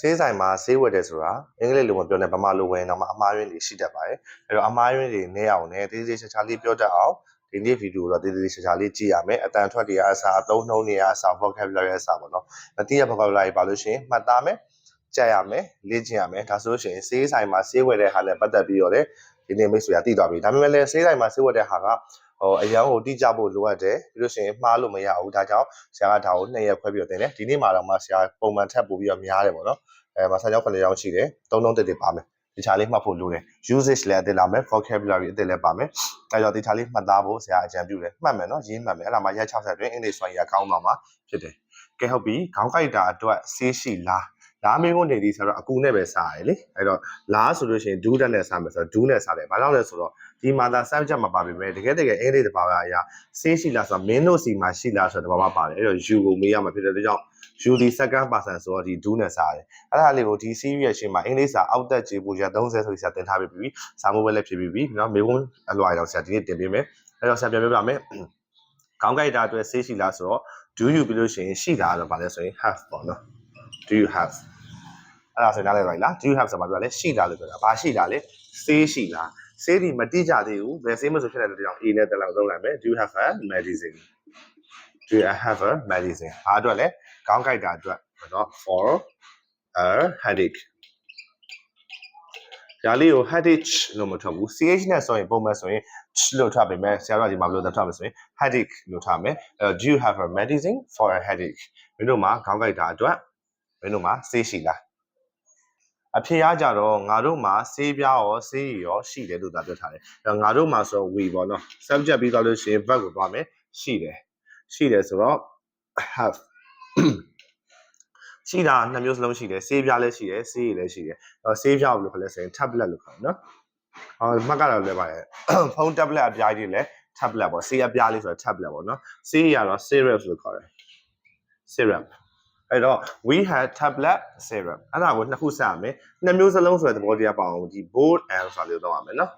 ဆေးဆိုင်မှာဆေးဝယ်တယ်ဆိုတာအင်္ဂလိပ်လိုမပြောနဲ့ဗမာလိုဝယ်ရင်တော့မှအမှားယွင်းတွေရှိတတ်ပါတယ်အဲ့တော့အမှားယွင်းတွေနည်းအောင်နဲ့တေးသေးချာချာလေးပြောတတ်အောင်ဒီနေ့ဗီဒီယိုတော့တေးသေးချာချာလေးကြည့်ရမယ်အတန်ထွက်တွေကအစားအသုံးနှုန်းတွေကအစား vocabulary အစားပေါ့နော်မသိရ vocabulary ပါလို့ရှိရင်မှတ်သားမယ်ကြက်ရမယ်လေ့ကျင့်ရမယ်ဒါဆိုလို့ရှိရင်ဆေးဆိုင်မှာဆေးဝယ်တဲ့ဟာနဲ့ပတ်သက်ပြီးတော့လေဒီနေ့မိတ်ဆွေကသိသွားပြီဒါပေမဲ့လည်းဆေးဆိုင်မှာဆေးဝယ်တဲ့ဟာက ဟိုအရန်ကိုတိကျဖို့လိုအပ်တယ်ပြီးလို့ရှိရင်မှားလို့မရဘူးဒါကြောင့်ဆရာကဒါကိုနှစ်ရက်ခွဲပြီးတော့တင်တယ်ဒီနေ့မှာတော့မှဆရာပုံမှန်ထပ်ပို့ပြီးတော့များတယ်ပေါ့နော်အဲမှာစာကြောင်း9ကြောင်းရှိတယ်သုံးလုံးတစ်တစ်ပါမယ်ဒီချာလေးမှတ်ဖို့လိုတယ် usage လည်းအသစ်လာမယ် vocabulary အသစ်လည်းပါမယ်အဲကြောင့်ဒီချာလေးမှတ်သားဖို့ဆရာအကြံပြုတယ်မှတ်မယ်နော်ရေးမှတ်မယ်အဲ့ဒါမှရက်60အတွင်းအင်္ဂလိပ်ဆိုရင်ကောင်းသွားမှာဖြစ်တယ်ကဲဟုတ်ပြီခေါင်းကိုက်တာအတွက်ဆေးရှိလား လားမင်းကုန်နေသည်ဆိုတော့အကူနဲ့ပဲစားရတယ်လေအဲ့တော့လားဆိုလို့ရှိရင်ဒူးတက်နဲ့စားမယ်ဆိုတော့ဒူးနဲ့စားတယ်ဘာလို့လဲဆိုတော့ဒီမှာသာ subject မှာပါပြီပဲတကယ်တကယ်အင်္ဂလိပ်တဘာဝအရာဆေးရှိလားဆိုတော့မင်းတို့စီမှာရှိလားဆိုတော့တဘာဝပါတယ်အဲ့တော့ you ကိုမေးရမှာဖြစ်တဲ့အတွက်ကြောင့် you ဒီ second person ဆိုတော့ဒီ do နဲ့စားတယ်အဲ့ဒါလေးကိုဒီ series ရဲ့ရှင်းမှာအင်္ဂလိပ်စာအောက်တက်ခြေပူရ30ဆိုပြီးဆရာတင်ထားပြီးပြီစာမိုးပဲလည်းဖြစ်ပြီးပြီเนาะမေကွန်းအလွာတော့ဆရာဒီနေ့တင်ပေးမယ်အဲ့တော့ဆရာပြန်ပြောပြမယ်ခေါင်းကိုက်တာအတွက်ဆေးရှိလားဆိုတော့ do you ပြီးလို့ရှိရင်ရှိတာတော့ဗာလဲဆိုရင် have ပေါ့နော် do you have အဲ့ဒါဆိုရင်နားလည်ပါလား do you have ဆိုတာပြောလဲရှိတာလို့ပြောတာဘာရှိတာလဲဆေးရှိလားဆေးဒီမတိကြသေးဘူးဘယ်ဆေးမဆိုဖြစ်တဲ့အတွက်ကြောင့် A နဲ့တက်လောက်သုံးလိုက်မယ် do you have a medicine do you have a medicine အားအတွက်လဲခေါင်းကိုက်တာအတွက်เนาะ for a headache ဒါလေးကို headache လို့မထွက်ဘူး ch နဲ့ဆိုရင်ပုံမှန်ဆိုရင် ch လို့ထွက်ပေမဲ့ဆရာတော်ဒီမှာဘယ်လိုထွက်မလဲဆိုရင် headache လို့ထားမယ်အဲ do you have a medicine for a headache မင်းတို့မှာခေါင်းကိုက်တာအတွက်မင်းတို့မှာဆေးရှိလား အဖေကကြတော့ငါတို့မှာဆေးပြားရောဆေးရည်ရောရှိတယ်လို့သာပြောထားတယ်။အဲငါတို့မှာဆို we ပေါ့နော်။ subject ပြီးသွားလို့ရှိရင် verb ကိုသွားမယ်ရှိတယ်။ရှိတယ်ဆိုတော့ have ရှိတာနှစ်မျိုးစလုံးရှိတယ်ဆေးပြားလည်းရှိတယ်ဆေးရည်လည်းရှိတယ်အဲဆေးပြားဘယ်လိုခေါ်လဲဆိုရင် tablet လို့ခေါ်တယ်နော်အော်မှတ်ကတော့လည်းပါတယ်ဖုန်း tablet အပြားကြီးလည်း tablet ပေါ့ဆေးအပြားလေးဆိုတော့ tablet ပေါ့နော်ဆေးရတော့ syrup လို့ခေါ်တယ် syrup အဲ့တော့ we had tablet syrup အဲ့ဒါကိုနှစ်ခုစရမယ်နှစ်မျိုးစလုံးဆိုတဲ့သဘောတရားပါအောင်ဒီ bold and ဆိုတာလေးသုံးရမယ်နော်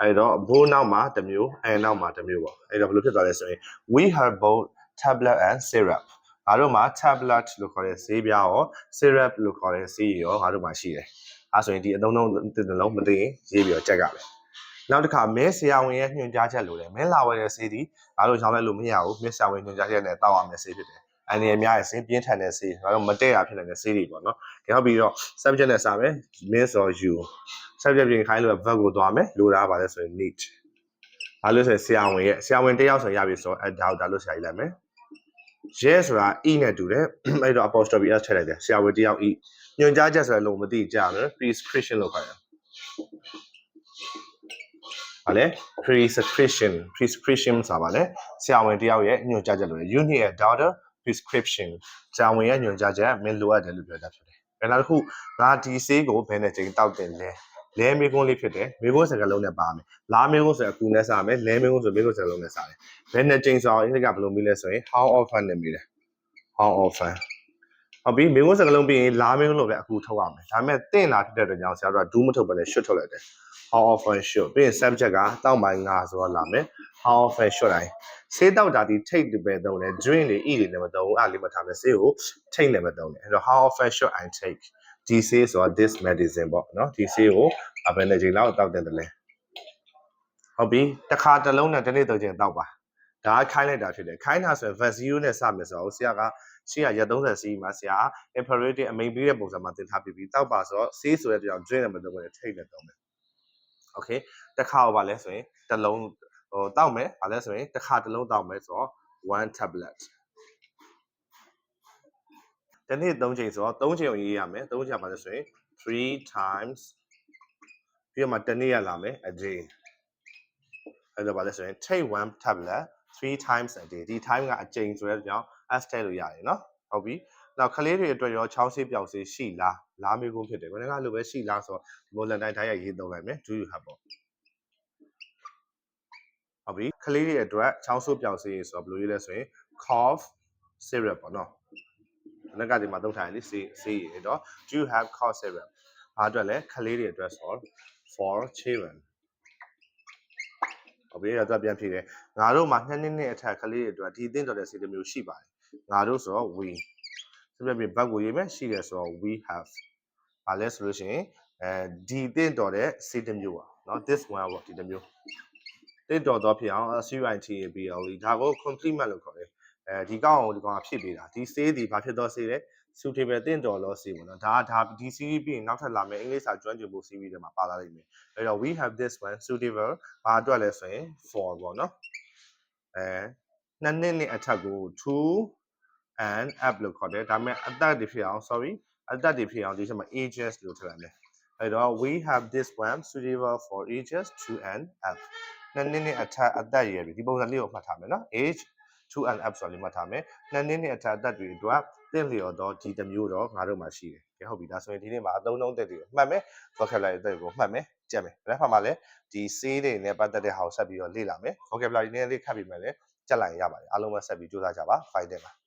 အဲ့တော့ bold နောက်မှာတစ်မျိုး and နောက်မှာတစ်မျိုးပေါ့အဲ့တော့ဘယ်လိုဖြစ်သွားလဲဆိုရင် we had both tablet and syrup ငါတို့မှာ tablet လို့ခေါ်တဲ့ဆေးပြားရော syrup လို့ခေါ်တဲ့ဆေးရောငါတို့မှာရှိတယ်အဲဆိုရင်ဒီအသုံးလုံးတစ်လုံးမသိရင်ရေးပြီးတော့ကြက်ကပဲနောက်တစ်ခါမဲဆရာဝန်ရဲ့ညွှန်ကြားချက်လိုတယ်မဲလာဝယ်တဲ့ဆေးဒီငါတို့ရောင်းလိုက်လို့မရဘူးမဲဆရာဝန်ညွှန်ကြားချက်နဲ့တောက်ရမယ်ဆေးဖြစ်တယ် အန်ဒီအများရဲ့ဆေးပြင်းထန်တဲ့ဆေးငါတို့မတည့်ရဖြစ်နေတဲ့ဆေးတွေပေါ့နော်။ကြောက်ပြီးတော့ subject နဲ့စမယ် miss or you subject ပြင်ခိုင်းလို့ verb ကိုသွားမယ်လိုတာပါလဲဆိုရင် need ။ဘာလို့ဆိုရင်ဆရာဝန်ရဲ့ဆရာဝန်တယောက်ဆိုရပြီဆိုတော့ adult ဒါလို့ဆရာကြီးလိုက်မယ်။ yes ဆိုတာ e နဲ့တူတယ်။အဲ့တော့ apostrophe s ထည့်လိုက်တယ်ဆရာဝန်တယောက် e ညွှန်ကြားချက်ဆိုရင်လုံးမသိကြမယ် prescription လို့ခေါ်တယ်။ဘာလဲ prescription prescription ဆိုတာဘာလဲဆရာဝန်တယောက်ရဲ့ညွှန်ကြားချက်လို့ you need a doctor prescription ဆရာဝန်ရဲ့ညွှန်ကြားချက်မင်းလိုအပ်တယ်လို့ပြောတာဖြစ်တယ်။အဲနောက်တစ်ခုငါဒီဆေးကိုဘယ်နဲ့ချိန်တောက်တင်လဲ။လဲမေကွန်းလေးဖြစ်တယ်။မေကွန်းစကားလုံးနဲ့ပါမယ်။လားမေကွန်းဆိုအကူနဲ့စားမယ်။လဲမေကွန်းဆိုမေကွန်းစကားလုံးနဲ့စားတယ်။ဘယ်နဲ့ချိန်ဆိုအောင်အင်္ဂလိပ်ကဘယ်လိုမေးလဲဆိုရင် how often နဲ့မေးတယ်။ how often ဟုတ်ပြီမေကွန်းစကားလုံးပြီးရင်လားမေကွန်းလို့ပဲအကူထုတ်ရမယ်။ဒါပေမဲ့တင့်လာဖြစ်တဲ့အတွက်ကြောင့်ဆရာတို့က do မထုတ်ဘဲနဲ့ should ထုတ်လိုက်တယ်။ how often should ပြီးရင် subject ကတောက်ပိုင်းငါဆိုတော့လာမယ်။ how often should I ဆေးတောက်တာဒီ take ပဲသုံးတယ် drink တွေ eat တွေလည်းမသုံးဘူးအဲ့လေးမထားမယ်ဆေးကို take လည်းမသုံးတယ်အဲ့တော့ how often should I take ဒီဆေးဆိုတာ this medicine ပေါ့နော်ဒီဆေးကိုအဘယ်နဲ့ချိန်လောက်တောက်တယ်တလဲဟုတ်ပြီတစ်ခါတစ်လုံးနဲ့တစ်နေ့သုံးချိန်တောက်ပါဒါခိုင်းလိုက်တာဖြစ်တယ်ခိုင်းတာဆိုရင် vaccine နဲ့စမယ်ဆိုတော့ဆရာက ရှေ့ကရက်30စီးမှာဆရာ imperative အမိန်ပေးတဲ့ပုံစံမှာသင်ထားပြီးပြီးတောက်ပါဆိုတော့ဆေးဆိုတဲ့ကြောင် drink နဲ့မသုံးဘူး take နဲ့သုံးမယ် okay တစ်ခါဟောပါလဲဆိုရင်တစ်လုံးဟိုတောက်မယ်ဗာလဲဆိုရင်တစ်ခါတစ်လုံးတောက်မယ်ဆိုတော့1 tablet တနေ့3ချိန်ဆိုတော့3ချိန်ကိုရေးရမယ်3ချိန်ပါလဲဆိုရင်3 times ပြီးတော့မှတနေ့ရလာမယ် a day အဲ့တော့ဗာလဲဆိုရင် take one tablet 3 times a day ဒီ time ကအချိန်ဆိုတဲ့ကြောင့် s ထည့်လို့ရတယ်နော်ဟုတ်ပြီနောက်ကလေးတွေအတွက်ရောချောင်းဆေးပြောင်ဆေးရှိလားလားမေးခွန်းဖြစ်တယ်ခဏကလိုပဲရှိလားဆိုတော့ဒီလိုလန်တိုင်းထားရရေးသုံးလိုက်မယ် do you have ပေါ့ဟုတ်ပြီကလေးတွေအတွက်ချောင်းဆိုးပြောင်ဆေးဆိုတော့ဘယ်လိုရေးလဲဆိုရင် cough syrup ပေါ့နော်လက်ကဒီမှာသုံးထားတယ်လေဆေးဆေးရေတော့ do you have cough syrup ဘာအတွက်လဲကလေးတွေအတွက်ဆို for children ဟုတ်ပြီအဲ့ဒါပြန်ဖြေတယ်ငါတို့မှာနှစ်နှစ်နဲ့အထက်ကလေးတွေအတွက်ဒီအသင့်တော်တဲ့ဆေးတစ်မျိုးရှိပါတယ် ငါတို့ဆိုတော့ we စပြပြင်ဘတ်ကိုရေးမယ်ရှိတယ်ဆိုတော့ we have ဘာလဲဆိုလို့ရှိရင်အဲဒီတင့်တော်တဲ့စေတမျိုးပါเนาะ this one ပေါ့ဒီတစ်မျိုးတင့်တော်တော့ဖြစ်အောင် CUITABLE ဒါကို complement လို့ခေါ်တယ်အဲဒီကောင်းအောင်ဒီကောင်ကဖြည့်ပေးတာဒီ say ဒီဘာဖြစ်တော့ say လဲ suitable တင့်တော်လို့ say ပေါ့နော်ဒါကဒါဒီ series ပြီးရင်နောက်ထပ်လာမယ့်အင်္ဂလိပ်စာကျွမ်းကျင်ဖို့ series တွေမှာပါလာလိမ့်မယ်အဲ့တော့ we have this one suitable ဘာအတွက်လဲဆိုရင် for ပေါ့နော်အဲနှစ်နှစ်နဲ့အထက်ကို2 and up လို့ခေါ်တယ်ဒါပေမဲ့အသက်တွေဖြစ်အောင် sorry အသက်တွေဖြစ်အောင်ဒီချက်မှာ ages လို့ထည့်လိုက်မယ်အဲ့တော့ we have this one suitable for ages 2 and up နှစ်နှစ်နဲ့အထက်အသက်အရွယ်တွေဒီပုံစံလေးကိုမှတ်ထားမယ်နော် age 2 and up ဆိုလေးမှတ်ထားမယ်နှစ်နှစ်နဲ့အထက်အသက်တွေအတွက်တင့်လျော်တော့ဒီတစ်မျိုးတော့ငါတို့မှာရှိတယ်ကဲဟုတ်ပြီဒါဆိုရင်ဒီနေ့မှာအသုံးနှုန်းသက်တွေကိုမှတ်မယ် vocabulary သက်တွေကိုမှတ်မယ်ကြက်မယ်နောက်တစ်ခါမှာလည်းဒီစေးတွေနဲ့ပတ်သက်တဲ့ဟာကိုဆက်ပြီးတော့လေ့လာမယ် vocabulary နည်းလေးခတ်ပြီးမယ်လေကြက်လိုက်ရင်ရပါတယ်အားလုံးပဲဆက်ပြီးကြိုးစားကြပါ file တဲ့ပါ